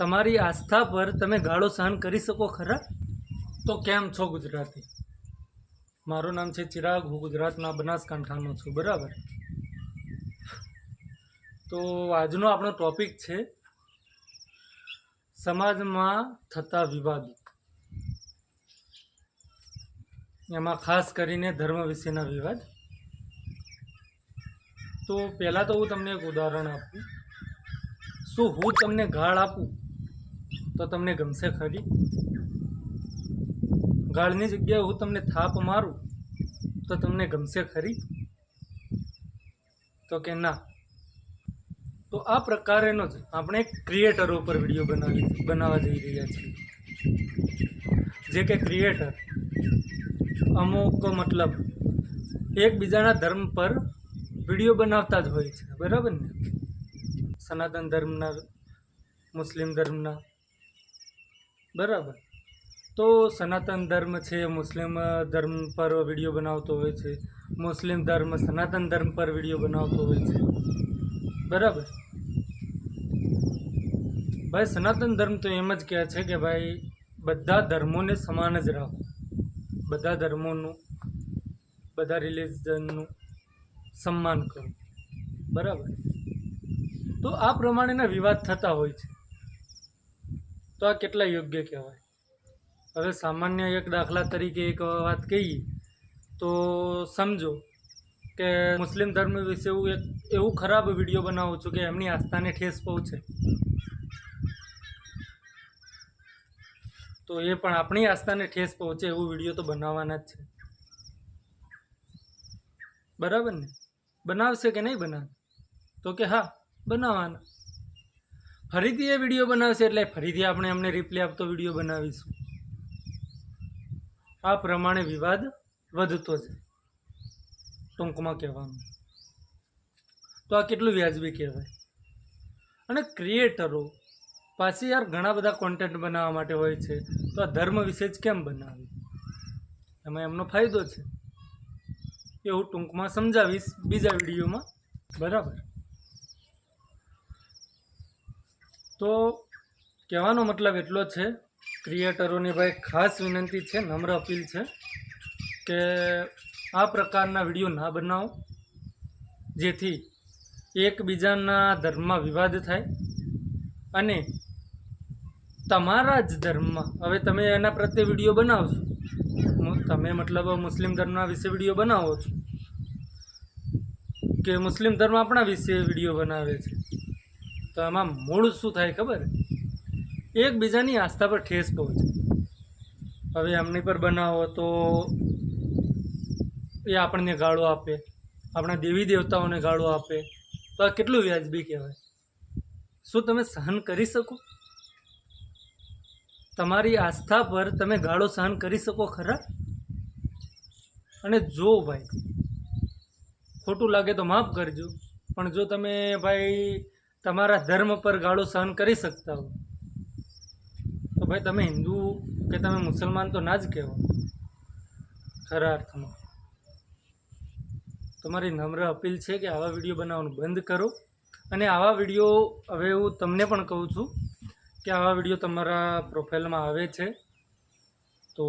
તમારી આસ્થા પર તમે ગાળો સહન કરી શકો ખરા? તો કેમ છો ગુજરાતી? મારું નામ છે ચિરાગ, હું ગુજરાતના બનાસકાંઠાનો છું, બરાબર? તો આજનો આપણો ટોપિક છે સમાજમાં થતા વિવાદો. એમાં ખાસ કરીને ધર્મ વિશેના વિવાદ. તો પહેલાં તો હું તમને એક ઉદાહરણ આપું. શું હું તમને ગાળ આપું? તો તમને ગમશે ખરી. ગાળની જગ્યાએ હું તમને થાપ મારું, તો તમને ગમશે ખરી. તો કે ના. તો આ પ્રકારેનો જ આપણે ક્રિએટરો પર વીડિયો બનાવી, બનાવવા જઈ રહ્યા છીએ. જે કે ક્રિએટર અમુક મતલબ એકબીજાના ધર્મ પર વીડિયો બનાવતા જ હોય છે. બરાબર ને? સનાતન ધર્મના, મુસ્લિમ ધર્મના બરાબર. તો સનાતન ધર્મ છે, મુસ્લિમ ધર્મ પર વીડિયો બનાવતો હોય છે, મુસ્લિમ ધર્મ સનાતન ધર્મ પર વીડિયો બનાવતો હોય છે. બરાબર. ભાઈ, સનાતન ધર્મ તો એમ જ કહે છે કે ભાઈ, બધા ધર્મોને સમાન જ રાખો. બધા ધર્મોનું, બધા રિલિજનનું સન્માન કરો. બરાબર. તો આ પ્રમાણેના વિવાદ થતા હોય છે. તો આ કેટલા યોગ્ય કહેવાય? હવે સામાન્ય એક દાખલા તરીકે એક વાત કહીએ, તો સમજો કે મુસ્લિમ ધર્મ વિશે હું એક એવું ખરાબ વીડિયો બનાવું છું કે એમની આસ્થાને ઠેસ પહોંચે. તો એ પણ આપણી આસ્થાને ઠેસ પહોંચે એવું વીડિયો તો બનાવવાના જ છે. બરાબર ને? બનાવશે કે નહીં બનાવે તો કે હા, બનાવવાના. ફરીથી એ વીડિયો બનાવશે એટલે ફરીથી આપણે એમને રિપ્લે આપતો વીડિયો બનાવીશું. આ પ્રમાણે વિવાદ વધતો છે ટૂંકમાં કહેવાનું. તો આ કેટલું વ્યાજબી કહેવાય? અને ક્રિએટરો પાછી યાર ઘણા બધા કોન્ટેન્ટ બનાવવા માટે હોય છે. તો આ ધર્મ વિશે જ કેમ બનાવે? એમાં એમનો ફાયદો છે. એ હું ટૂંકમાં સમજાવીશ બીજા વિડીયોમાં. બરાબર? તો કહેવાનો મતલબ એટલો છે, ક્રિએટરોની ભાઈ ખાસ વિનંતી છે, નમ્ર અપીલ છે કે આ પ્રકારના વીડિયો ના બનાવો, જેથી એકબીજાના ધર્મમાં વિવાદ થાય અને તમારા જ ધર્મમાં, હવે તમે એના પ્રત્યે વીડિયો બનાવશો તમે મતલબ મુસ્લિમ ધર્મના વિશે વીડિયો બનાવો છો, કે મુસ્લિમ ધર્મ આપણા વિશે વીડિયો બનાવે છે? તો એમાં મૂળ શું થાય ખબર? એકબીજાની આસ્થા પર ઠેસ પહોંચે. હવે એમની પર બનાવો તો એ આપણને ગાળો આપે, આપણા દેવી દેવતાઓને ગાળો આપે. તો આ કેટલું વ્યાજબી કહેવાય? શું તમે સહન કરી શકો? તમારી આસ્થા પર તમે ગાળો સહન કરી શકો ખરા? અને જો ભાઈ, ખોટું લાગે તો માફ કરજો. પણ જો તમે ભાઈ તમારા ધર્મ પર ગાળો સહન કરી શકતા હો. તો ભાઈ તમે હિન્દુ કે તમે મુસલમાન તો ના જ કહેવો ખરા અર્થમાં. તમારી નમ્ર અપીલ છે કે આવા વીડિયો બનાવવાનું બંધ કરો. અને આવા વીડિયો, હવે હું તમને પણ કહું છું કે આવા વીડિયો તમારા પ્રોફાઇલમાં આવે છે. તો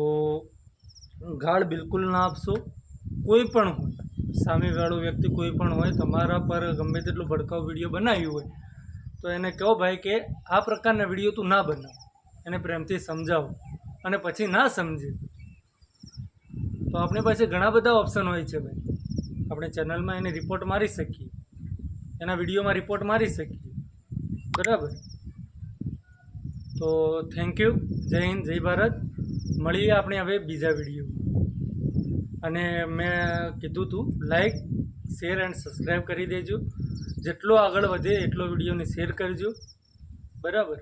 ગાળ બિલકુલ ના આપશો. કોઈ પણ હોય. સામેવાળો વ્યક્તિ કોઈ પણ હોય, તમારા પર ગમે તેટલું ભડકાવ વીડિયો બનાવ્યું હોય, તો એને કહો ભાઈ કે આ પ્રકારના વીડિયો તું ના બનાવ. એને પ્રેમથી સમજાવો અને પછી ના સમજે. તો આપણી પાસે ઘણા બધા ઓપ્શન હોય છે ભાઈ. આપણે ચેનલમાં એને રિપોર્ટ મારી શકીએ. એના વિડીયોમાં રિપોર્ટ મારી શકીએ. બરાબર? તો થેન્ક યુ જય હિન્દ, જય ભારત. મળીએ આપણે હવે બીજા વીડિયો અને મેં કીધું હતું લાઈક શેર એન્ડ સબસ્ક્રાઈબ કરી દેજો. જેટલો આગળ વધે એટલો વિડીયોને શેર કરજો. બરાબર?